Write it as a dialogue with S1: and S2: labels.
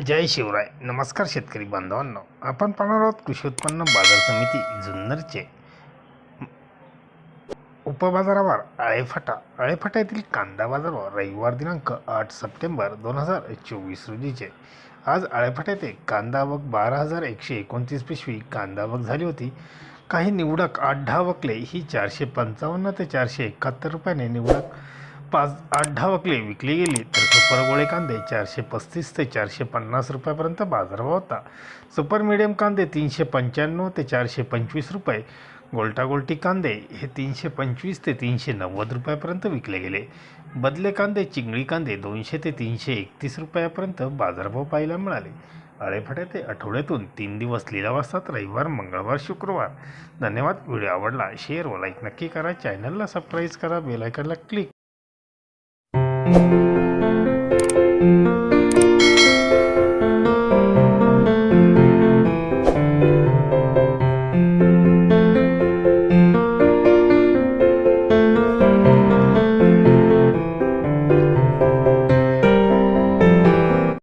S1: जय शिवराय. नमस्कार शेतकरी बांधवांनो. आपण पाहणार आहोत कृषी उत्पन्न बाजार समिती जुन्नरचे उपबाजारावर आळेफाटा. आळेफाटा येथील कांदा बाजारावर रविवार दिनांक आठ सप्टेंबर दोन हजार चोवीस रोजीचे. आज आळेफाटा येथे कांदा आवक बारा हजार एकशे एकोणतीस पिशवी कांदा आवक झाली होती. काही निवडक आठ ढावकले वकले ही चारशे पंचावन्न ते चारशे एकाहत्तर रुपयाने निवडक पाच आठ ढावकले विकली गेली तर सुपर गोळे कांदे चारशे पस्तीस ते चारशे पन्नास रुपयापर्यंत बाजारभाव होता. सुपर मिडियम कांदे तीनशे पंच्याण्णव ते चारशे पंचवीस रुपये. गोल्टागोल्टी कांदे हे तीनशे पंचवीस ते तीनशे नव्वद रुपयापर्यंत विकले गेले. बदले कांदे चिंगळी कांदे दोनशे ते तीनशे एकतीस रुपयापर्यंत बाजारभाव पाहायला मिळाले. आळेफाट्या ते आठवड्यातून तीन दिवस लिलाव असतात रविवार मंगळवार शुक्रवार. धन्यवाद. व्हिडिओ आवडला शेअर व लाईक नक्की करा. चॅनलला सबस्क्राईब करा बेल आयकॉनला क्लिक